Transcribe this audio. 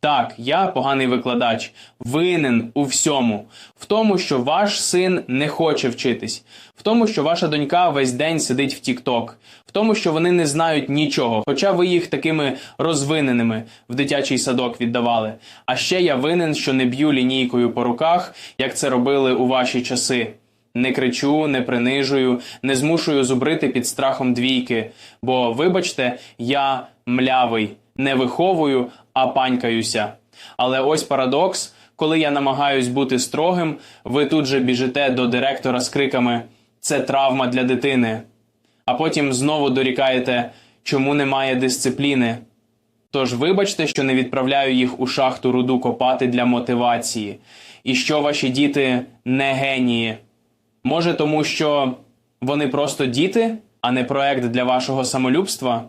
Так, я поганий викладач, винен у всьому, в тому, що ваш син не хоче вчитись, в тому, що ваша донька весь день сидить в Тік-Ток, в тому, що вони не знають нічого, хоча ви їх такими розвиненими в дитячий садок віддавали. А ще я винен, що не б'ю лінійкою по руках, як це робили у ваші часи. Не кричу, не принижую, не змушую зубрити під страхом двійки. Бо, вибачте, я млявий, не виховую, а панькаюся. Але ось парадокс, коли я намагаюсь бути строгим, ви тут же біжите до директора з криками Це травма для дитини. А потім знову дорікаєте, чому немає дисципліни. Тож вибачте, що не відправляю їх у шахту руду копати для мотивації, і що ваші діти не генії. Може, тому що вони просто діти, а не проект для вашого самолюбства?